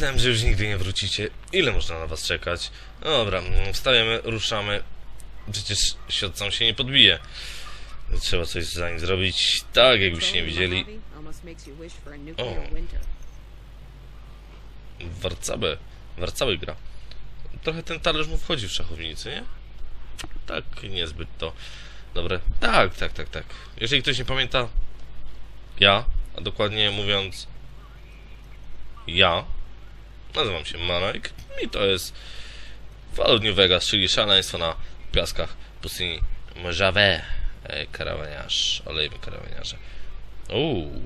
Myślałem, że już nigdy nie wrócicie. Ile można na was czekać? No Dobra, wstajemy, ruszamy. Przecież sam się nie podbije. Trzeba coś za nim zrobić. Tak, jakbyście nie widzieli. O. Warcabę. Warcały gra. Trochę ten talerz mu wchodzi w szachownicy, nie? Tak, niezbyt to dobre. Tak, tak, tak, tak. Jeżeli ktoś nie pamięta, ja, a dokładnie mówiąc, ja, nazywam się Manek i to jest Fallout New Vegas, czyli szaleństwo na piaskach pustyni Mojave. E, karawaniarz, olejmy karawaniarze. Uuu.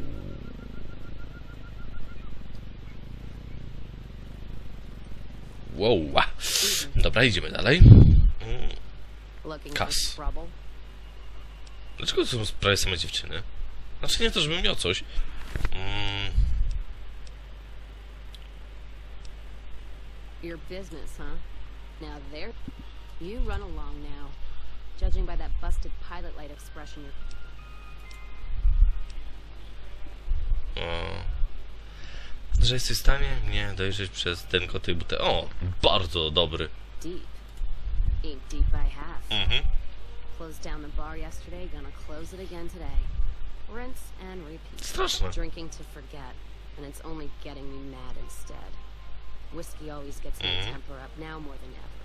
Wow. Dobra, idziemy dalej. Kas. Dlaczego to są prawie same dziewczyny? Znaczy nie to, żebym miał coś. Mm, Your business, huh? Now there, you run along now. Judging by that busted pilot light expression, you're o. Że jesteś w stanie mnie dojrzeć przez ten koty butę. O, bardzo dobry. deep. Ain't deep by half. Mhm. Closed down the bar yesterday, gonna close it again today. Rinse and repeat. Straszne. Drinking to forget, and it's only getting me mad instead. Whiskey always gets my Mhm. temper up now more than ever.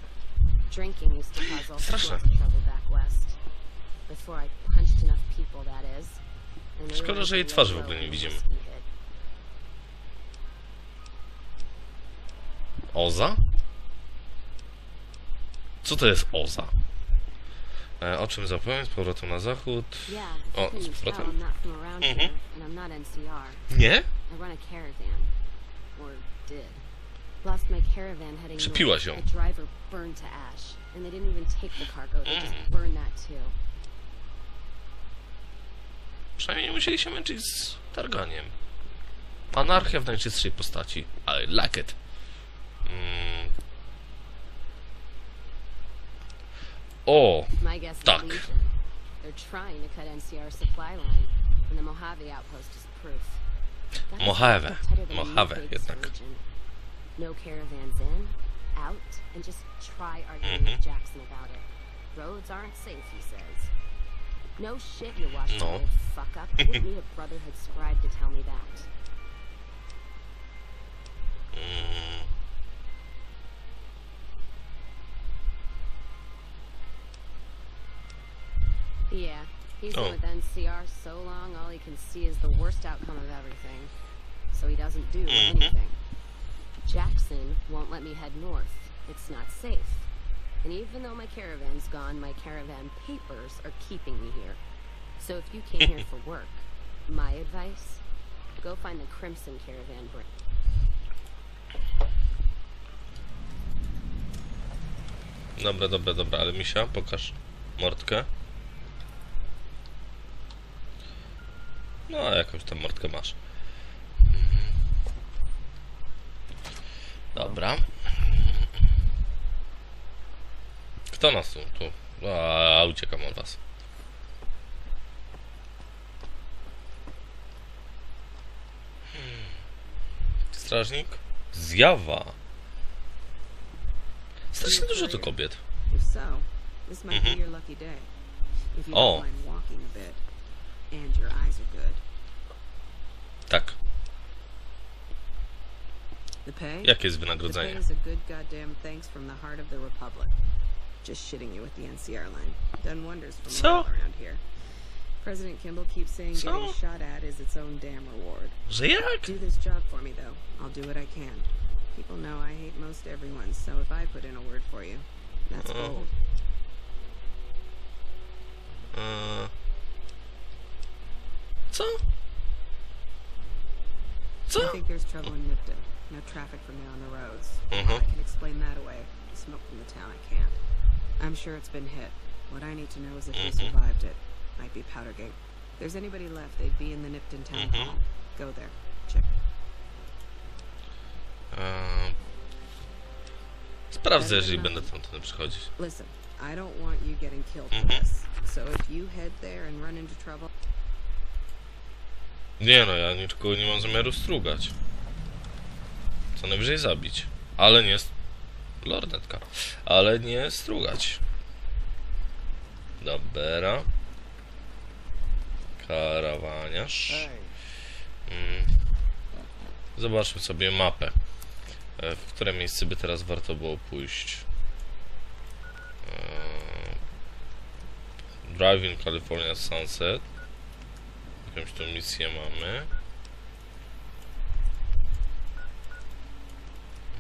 Drinking used to cause all sorts of trouble back west. Before I punched enough people, that is. Szkoda, że jej twarzy w ogóle nie widzimy. Oza? Co to jest Oza? E, o czym zapomniałem? Z powrotem na zachód. O, z powrotem. Mhm. Nie? I run a caravan. Or did. Lost my caravan heading Przepiłaś north. ją. The driver burned to ash. And they didn't even take the cargo, they Mm. just burned that too. Przynajmniej nie musieli się męczyć z targaniem. Anarchia w najczystszej postaci. I like it. Mm. O! Tak. Mojave Mojave. jednak. No caravans in, out, and just try arguing Mhm. with Jackson about it. Roads aren't safe, he says. No shit, you Washington No. fuck up. I didn't need a Brotherhood scribe to tell me that. Mm. Yeah, he's Oh. been with NCR so long, all he can see is the worst outcome of everything. So he doesn't do Mhm. anything. Jackson won't let me head north. It's not safe. And even though my caravan's gone, my caravan papers are keeping me here. So if you came here for work, my advice, go find the Crimson Caravan branch. Dobra, dobra, dobra, ale misia, pokaż mordkę. No, a jakąś tam mordkę masz. Dobra. Kto nas tu? tu? A, uciekam od was. Hmm. Strażnik? Zjawa. Strasznie dużo tu kobiet. Mhm. be Jakie jest The pay wynagrodzenie? is a good goddamn thanks from the heart of the Republic. Just shitting you with the NCR line. Done wonders for So? morale around here. President Kimball keeps saying So? getting shot at is its own damn reward. Że jak? Do this job for me, though. I'll do what I can. People know I hate most everyone, so if I put in a word for you, that's Uh-huh. gold. Eee... Co? I think there's trouble in Nipton. No traffic from there on the roads. Mhm. I can explain that away. The smoke from the town, I can't. I'm sure it's been hit. What I need to know is if they Mhm. survived it. Might be Powdergate. If there's anybody left, they'd be in the Nipton town Mhm. hall. Go there. Check. Eee... Sprawdzę, jeżeli będę tamtędy przychodzić. Listen, I don't want you getting killed for Mhm. this. So if you head there and run into trouble, Nie no, ja nikogo nie mam zamiaru strugać. Co najwyżej zabić. Ale nie... Lornetka. Ale nie strugać. Dobra. Karawaniarz. Mm. Zobaczmy sobie mapę. E, W które miejsce by teraz warto było pójść? Eee, Driving California Sunset. Jakąś tą misję mamy.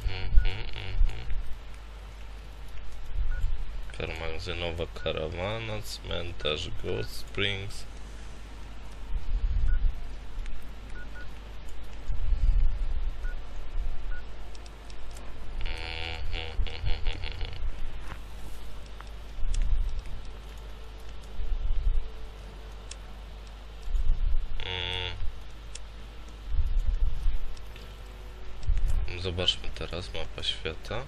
Mhm, mhm. Karmazynowa karawana, cmentarz Ghost Springs. Mm. Zobaczmy teraz mapa świata.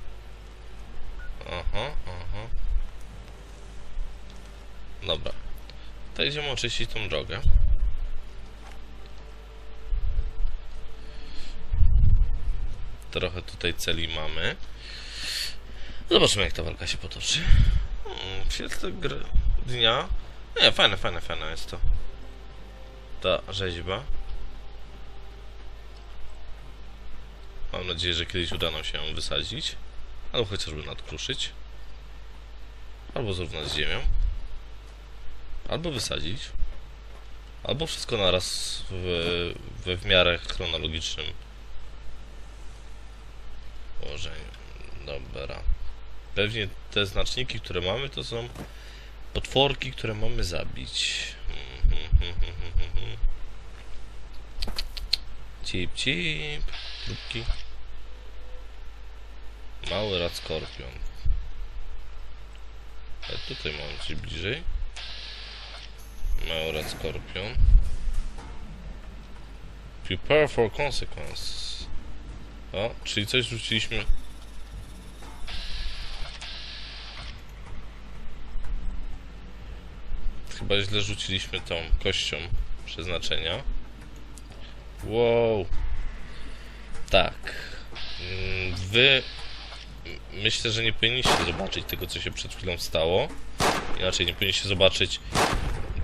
Aha, aha. Dobra. To idziemy oczyścić tą drogę. Trochę tutaj celi mamy. Zobaczymy jak ta walka się potoczy. Hmm, świetle gry dnia. Nie, fajne, fajne, fajne jest to. Ta rzeźba. Mam nadzieję, że kiedyś uda nam się ją wysadzić. Albo chociażby nadkruszyć. Albo zrównać z ziemią. Albo wysadzić. Albo wszystko naraz w, we w miarę chronologicznym położeniu. Dobra. Pewnie te znaczniki, które mamy, to są potworki, które mamy zabić. Cip, cip. Trupki. Mały rad skorpion. A tutaj mamy coś bliżej. Mały rad skorpion. Prepare for consequences. O, czyli coś rzuciliśmy. Chyba źle rzuciliśmy tą kością przeznaczenia. Wow. Tak. Mm, Wy myślę, że nie powinniście zobaczyć tego, co się przed chwilą stało. Inaczej nie powinniście zobaczyć,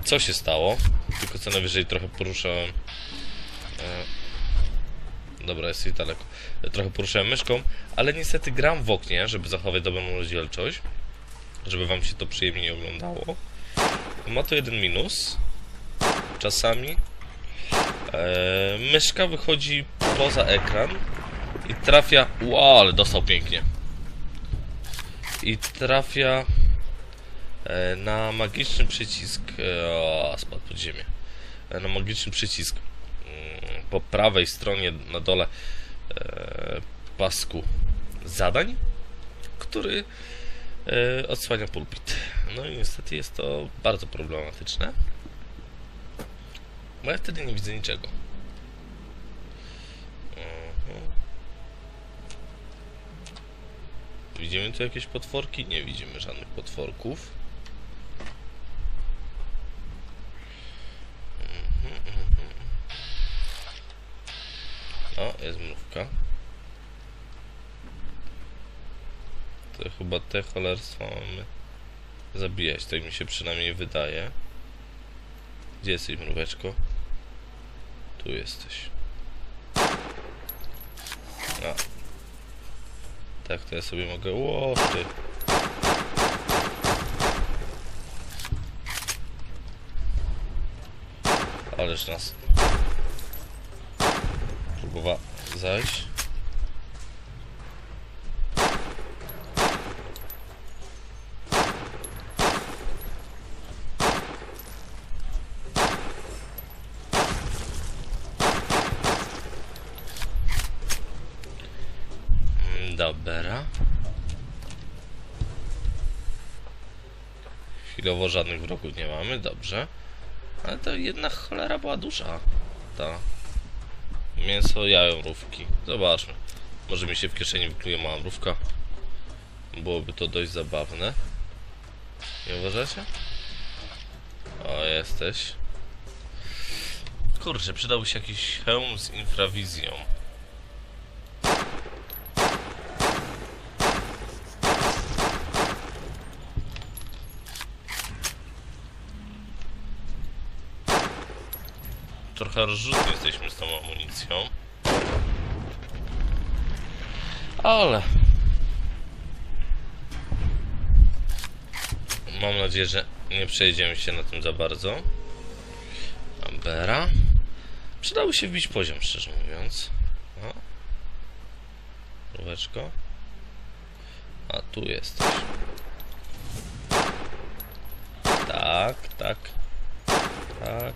co się stało. Tylko co najwyżej trochę poruszałem. E, dobra, jest i daleko. Trochę poruszałem myszką, ale niestety gram w oknie, żeby zachować dobrą rozdzielczość. Żeby wam się to przyjemniej oglądało. Ma to jeden minus. Czasami Eee, myszka wychodzi poza ekran i trafia. Wow, ale dostał pięknie. I trafia e, na magiczny przycisk. E, o, spadł pod ziemię. E, na magiczny przycisk mm, po prawej stronie na dole e, pasku zadań, który e, odsłania pulpit. No i niestety jest to bardzo problematyczne. Bo ja wtedy nie widzę niczego. Mhm. Widzimy tu jakieś potworki? Nie widzimy żadnych potworków. Mhm, mhm. O, jest mrówka. To chyba te cholerstwa mamy zabijać, tak mi się przynajmniej wydaje. Gdzie jesteś, mróweczko? Tu jesteś. A. Tak, to ja sobie mogę... Ło, ty. Ależ nas... Próbowała zajść. Mm, Dobra. Chwilowo żadnych wrogów nie mamy, dobrze. Ale to jedna cholera była duża. Ta. Mięso jajorówki. Zobaczmy. Może mi się w kieszeni wykluje mała mrówka. Byłoby to dość zabawne. Nie uważacie? O, jesteś. Kurczę, przydałby się jakiś hełm z infrawizją. Trochę rozrzutni jesteśmy z tą amunicją. Ale... Mam nadzieję, że nie przejdziemy się na tym za bardzo. Ambera. Przydało się wbić poziom, szczerze mówiąc. O. Róweczko. A tu jesteś. Tak, tak. Tak.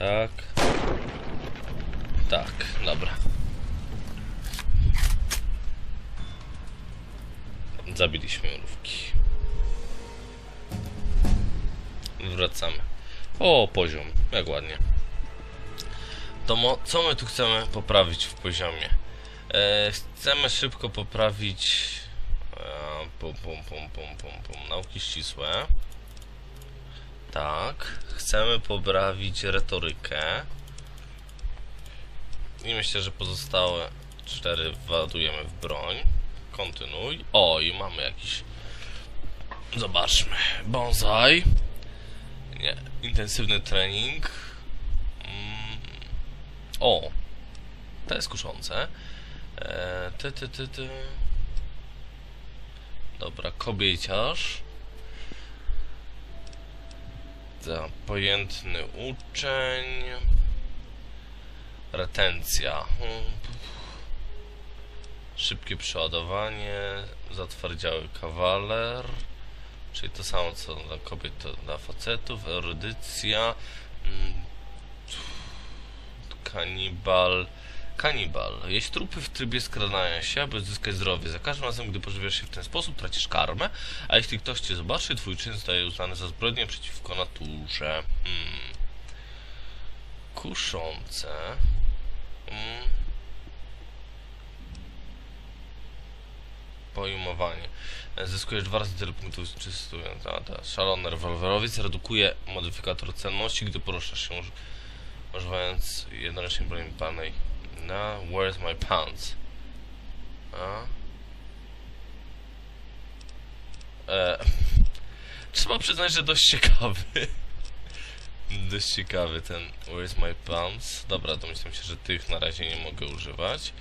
Tak. Tak, dobra. Zabiliśmy mrówki. Wracamy. O, poziom. Jak ładnie. To co my tu chcemy poprawić w poziomie? E, chcemy szybko poprawić e, pum, pum, pum, pum, pum, pum, nauki ścisłe. Tak. Chcemy poprawić retorykę. I myślę, że pozostałe cztery ładujemy w broń. Kontynuuj. O, i mamy jakiś... Zobaczmy. Bonsai. Nie. Intensywny trening. Mm. O. To jest kuszące. E, ty, ty, ty, ty. Dobra, kobieciarz. Pojętny uczeń. Retencja. Szybkie przeładowanie. Zatwardziały kawaler. Czyli to samo co dla kobiet, to dla facetów. Erudycja. Mm. Kanibal. Kanibal. Jeść trupy w trybie skradania się, aby zyskać zdrowie. Za każdym razem, gdy pożywiasz się w ten sposób, tracisz karmę, a jeśli ktoś cię zobaczy, twój czyn zostaje uznany za zbrodnię przeciwko naturze. Hmm. Kuszące. Hmm. Pojmowanie. Zyskujesz dwa razy tyle punktów czystując. A, szalony rewolwerowiec redukuje modyfikator celności, gdy poruszasz się uż- używając jednocześnie broni palnej na Where's My Pants? A? E, trzeba przyznać, że dość ciekawy. dość ciekawy ten Where's My Pants. Dobra, domyślam się, że tych na razie nie mogę używać.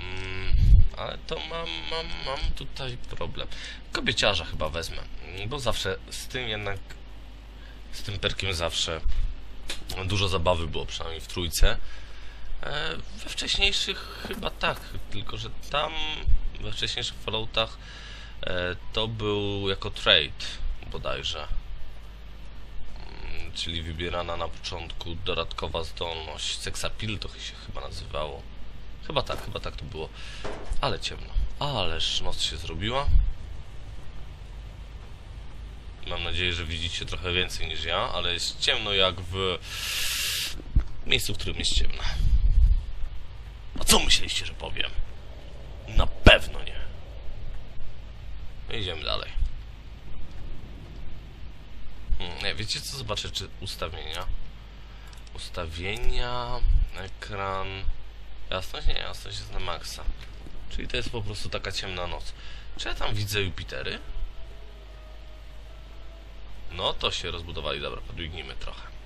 Mm, ale to mam, mam, mam tutaj problem. Kobieciarza chyba wezmę, bo zawsze z tym jednak, z tym perkiem zawsze dużo zabawy było, przynajmniej w trójce. E, we wcześniejszych chyba tak, tylko że tam we wcześniejszych Falloutach e, to był jako trade bodajże. Mm, Czyli wybierana na początku dodatkowa zdolność. Sexapil to się chyba nazywało. Chyba tak, chyba tak to było. Ale ciemno. Ależ noc się zrobiła. Mam nadzieję, że widzicie trochę więcej niż ja, ale jest ciemno jak w miejscu, w którym jest ciemno. A co myśleliście, że powiem? Na pewno nie. Idziemy dalej. Hmm, nie, wiecie co? Zobaczę, czy ustawienia. Ustawienia, ekran. Jasność? Nie, jasność jest na maksa. Czyli to jest po prostu taka ciemna noc. Czy ja tam widzę Jupitery? No to się rozbudowali. Dobra, podbiegnijmy trochę.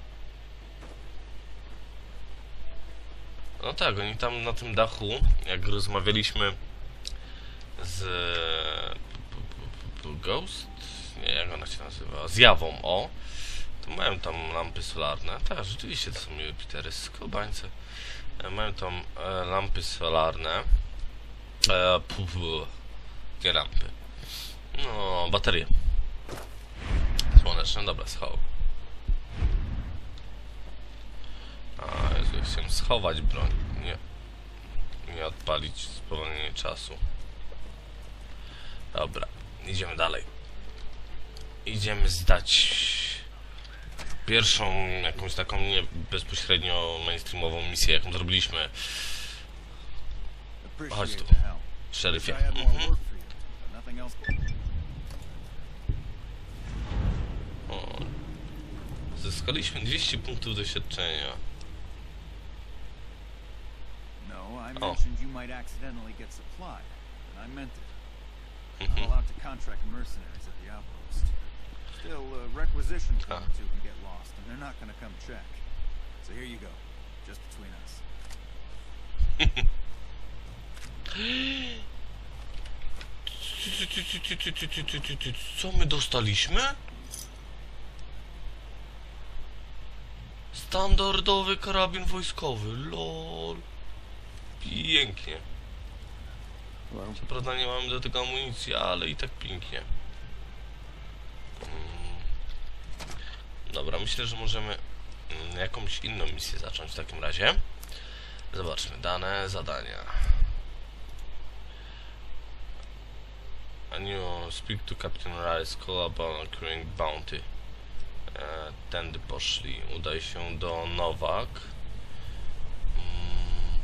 No tak, oni tam na tym dachu, jak rozmawialiśmy z Ghost, nie jak ona się nazywa, zjawą, o, to mają tam lampy solarne. Tak, rzeczywiście to są Jupitery, skobańce. E, Mają tam e, lampy solarne. E, nie lampy. No, baterie. Słoneczne, dobra, schował. Jezu, chciałem schować broń. Nie. Nie odpalić spowolnienie czasu. Dobra, idziemy dalej. Idziemy zdać pierwszą jakąś taką nie bezpośrednio mainstreamową misję, jaką zrobiliśmy. Chodź tu, szeryfie. Mhm. Zyskaliśmy 200 punktów doświadczenia. Oh. You might accidentally get supplied, and I meant it. Mm-hmm. I'm allowed to contract mercenaries at the outpost. Still, a requisition uh. or two can get lost, and they're not going to come check. So here you go, just between us. Co my dostaliśmy? Standardowy karabin wojskowy, lol. Pięknie. Co prawda nie mamy do tego amunicji, ale i tak pięknie. Mm. Dobra, myślę, że możemy mm, jakąś inną misję zacząć w takim razie. Zobaczmy, dane zadania. A new speak to Captain Rice, call about occurring bounty. E, tędy poszli. Udaj się do Nowak. Mm.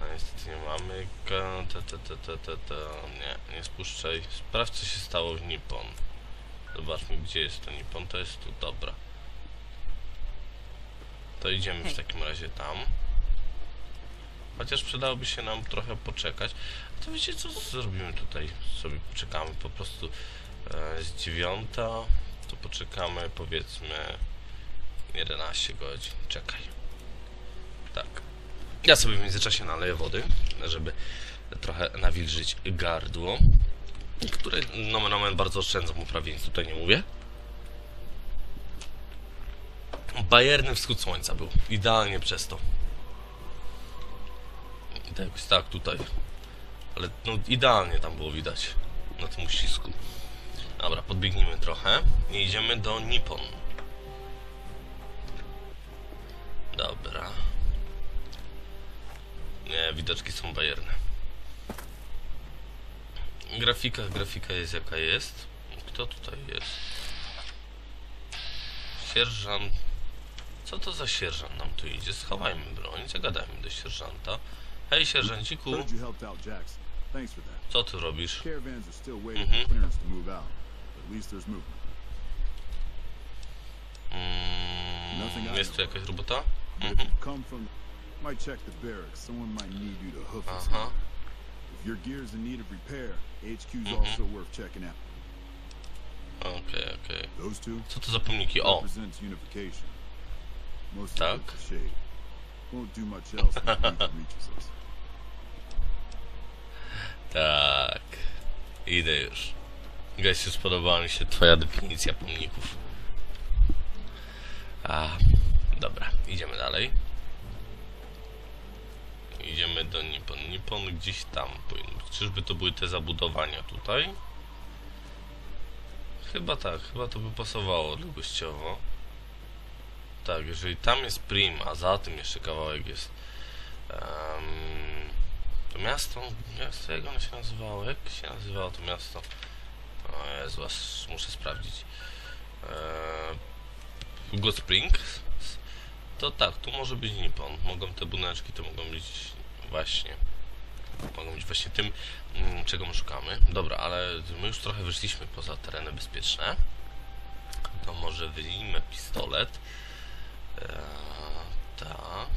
No niestety nie mamy. Ta, ta, ta, ta, ta, ta. Nie, nie spuszczaj. Sprawdź co się stało w Nippon. Zobaczmy gdzie jest to Nippon. To jest tu, dobra. To idziemy w takim razie tam. Chociaż przydałoby się nam trochę poczekać. To wiecie co zrobimy tutaj? Sobie poczekamy po prostu e, z dziewiąta. To poczekamy powiedzmy 11 godzin. Czekaj. Tak. Ja sobie w międzyczasie naleję wody, żeby trochę nawilżyć gardło. Które nomen omen bardzo oszczędzam uprawie, nic tutaj nie mówię. Bajerny wschód słońca był. Idealnie przez to. I tak tak tutaj. Ale no idealnie tam było widać. Na tym uścisku. Dobra, podbiegnijmy trochę. I idziemy do Nippon. Dobra. Nie, widoczki są bajerne. Grafika, grafika jest jaka jest. Kto tutaj jest? Sierżant. Co to za sierżant nam tu idzie? Schowajmy broń, zagadajmy do sierżanta. Hej sierżanciku. Co ty robisz? Mhm. Mm, jest tu jakaś robota? Mhm. If you come from... Might check the barracks. Someone might need you to hoof it. Aha. If your gear's in need of repair, HQ's Mhm. also worth checking out. Okay, okay. Those two Co to za pomniki? O! represents unification. Most Tak. of shade. Won't do much else reaches us. Tak. Idę już. Gościu, spodobała mi się twoja definicja pomników. A, dobra, idziemy dalej. Idziemy do Nippon. Nippon gdzieś tam powinien być. Czyżby to były te zabudowania tutaj? Chyba tak, chyba to by pasowało długościowo. Tak, jeżeli tam jest Prim, a za tym jeszcze kawałek jest em, to miasto, miasto, jak ono się nazywało? Jak się nazywało to miasto? O Jezu, muszę sprawdzić. Eee, Springs? To tak, tu może być Nippon. Mogą te buneczki, to mogą być właśnie mogą być właśnie tym, mm, czego my szukamy. Dobra, ale my już trochę wyszliśmy poza tereny bezpieczne. To może wyjmę pistolet. Eee, tak.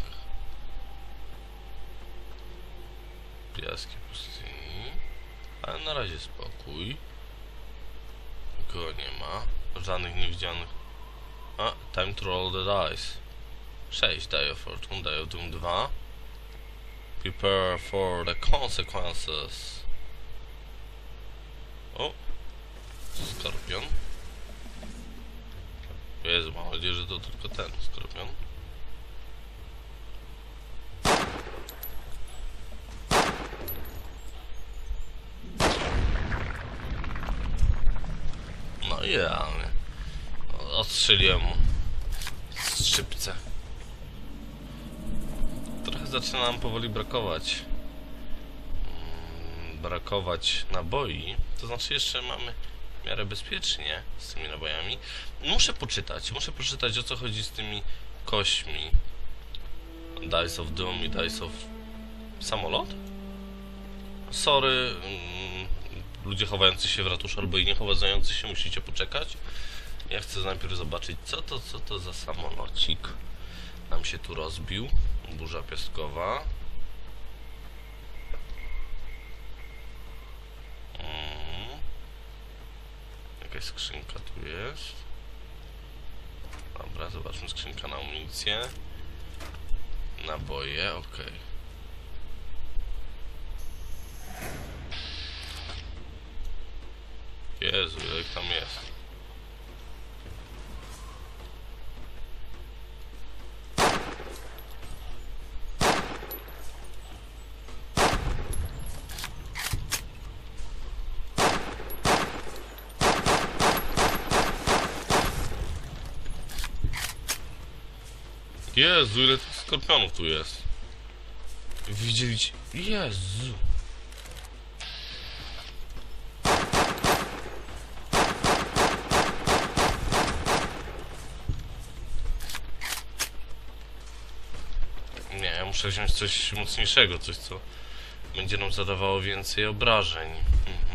Piaski pustyni. Ale na razie spokój. Nikogo nie ma. Żadnych niewidzianych. A, time to roll the dice. 6 Die of Fortune, Die of Doom 2. Prepare for the consequences. O! Skorpion. Jezu, mam nadzieję, że to tylko ten skorpion. No idealnie. Odstrzeliłem mu skrzypce. Zaczyna nam powoli brakować. Mm, Brakować naboi. To znaczy jeszcze mamy w miarę bezpiecznie z tymi nabojami. Muszę poczytać, muszę poczytać o co chodzi z tymi kośćmi. Dice of Doom i Dice of... Samolot? Sorry, mm, ludzie chowający się w ratuszu albo i nie chowający się, musicie poczekać. Ja chcę najpierw zobaczyć, co to, co to za samolocik nam się tu rozbił. Burza piaskowa. Mm. Jakaś skrzynka tu jest. Dobra, zobaczmy skrzynka na amunicję. Naboje, okej. Jezu, ich tam jest. Jezu, ile tych skorpionów tu jest. Widzieliście? Jezu. Nie, ja muszę wziąć coś mocniejszego, coś co będzie nam zadawało więcej obrażeń. Dobra.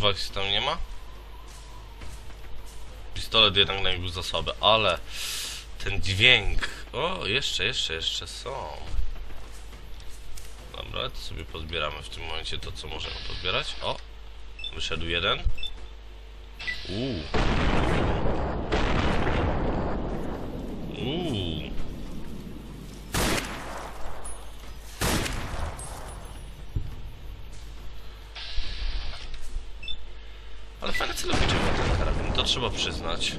Już walki tam nie ma? Pistolet jednak na niego za słaby, ale ten dźwięk... O, jeszcze, jeszcze, jeszcze są. Dobra, to sobie pozbieramy w tym momencie to, co możemy pozbierać. O! Wyszedł jeden. Uuu. Uuu. Ale fajne celownicze ma ten karabin, to trzeba przyznać.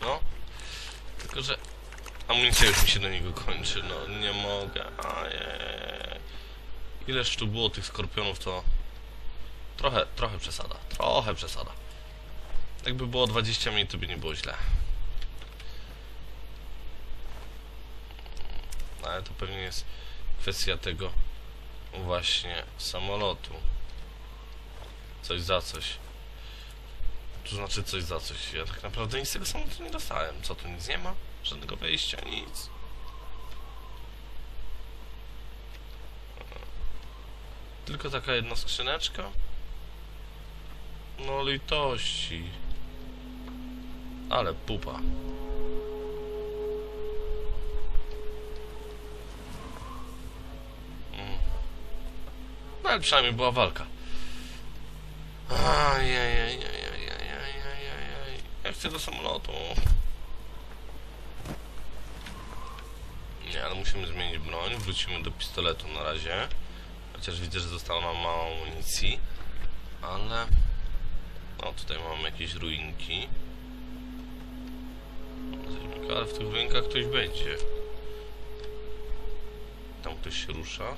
No. Tylko, że Amunicja już mi się do niego kończy, no nie mogę. Ajej. Ileż tu było tych skorpionów, to trochę, trochę przesada. Trochę przesada. Jakby było 20 minut, to by nie było źle. No, Ale to pewnie jest kwestia tego właśnie samolotu. Coś za coś. To znaczy coś za coś. Ja tak naprawdę nic z tego samolotu nie dostałem. Co tu nic nie ma? Żadnego wejścia, nic. Tylko taka jedna skrzyneczka. No litości. Ale pupa. Mm. No ale przynajmniej była walka. Ajajajajajajajaj. Ja chcę do samolotu. Nie, ale musimy zmienić broń. Wrócimy do pistoletu na razie. Chociaż widzę, że zostało nam mało amunicji. Ale... No, tutaj mamy jakieś ruinki. Ale w tych ruinkach ktoś będzie. Tam ktoś rusza.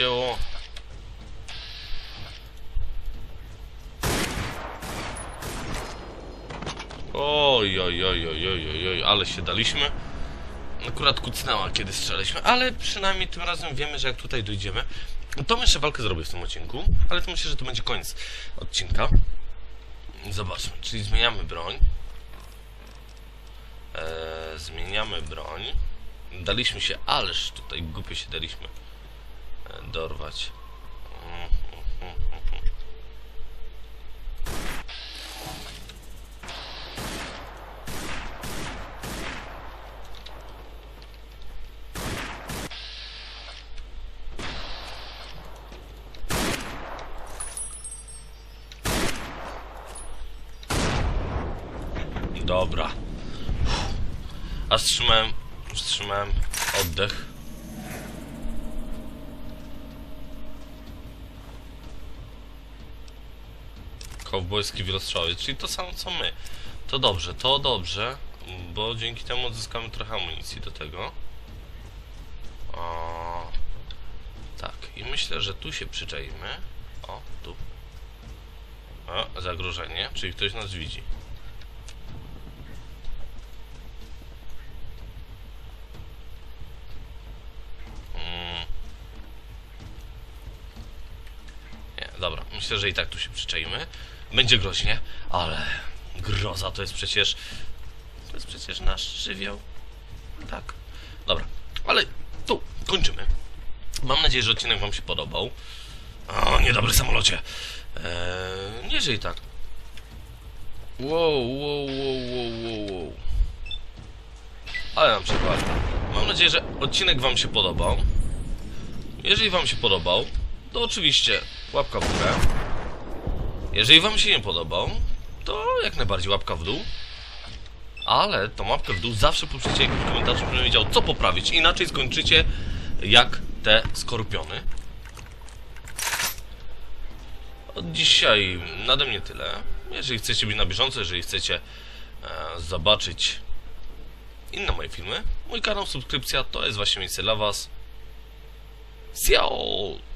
Ale ścięło. Oj, oj, oj, oj, oj, oj, ale się daliśmy. Akurat kucnęła, kiedy strzelaliśmy, ale przynajmniej tym razem wiemy, że jak tutaj dojdziemy, to jeszcze walkę zrobię w tym odcinku, ale to myślę, że to będzie koniec odcinka. Zobaczmy, czyli zmieniamy broń. Eee, zmieniamy broń. Daliśmy się, ależ tutaj głupio się daliśmy dorwać. Dobra. A wstrzymałem, wstrzymałem oddech. Kowbojski wielostrzałowiec, czyli to samo co my. To dobrze, to dobrze, bo dzięki temu odzyskamy trochę amunicji do tego. O, tak, i myślę, że tu się przyczajmy. O, tu. O, zagrożenie, czyli ktoś nas widzi. Mm. Dobra, myślę, że i tak tu się przyczajmy. Będzie groźnie, ale groza to jest przecież... To jest przecież nasz żywioł. Tak. Dobra, ale tu kończymy. Mam nadzieję, że odcinek Wam się podobał. O, niedobry samolocie. Eee, żyj tak. Wow, wow, wow, wow, wow. Ale nam przykład. Mam nadzieję, że odcinek Wam się podobał. Jeżeli Wam się podobał, to oczywiście łapka w górę. Jeżeli Wam się nie podobał, to jak najbardziej łapka w dół. Ale tą łapkę w dół zawsze poprzecie w komentarzu, żebym wiedział, co poprawić. Inaczej skończycie jak te skorpiony. Od dzisiaj nade mnie tyle. Jeżeli chcecie być na bieżąco, jeżeli chcecie e, zobaczyć inne moje filmy, mój kanał, subskrypcja to jest właśnie miejsce dla Was. You!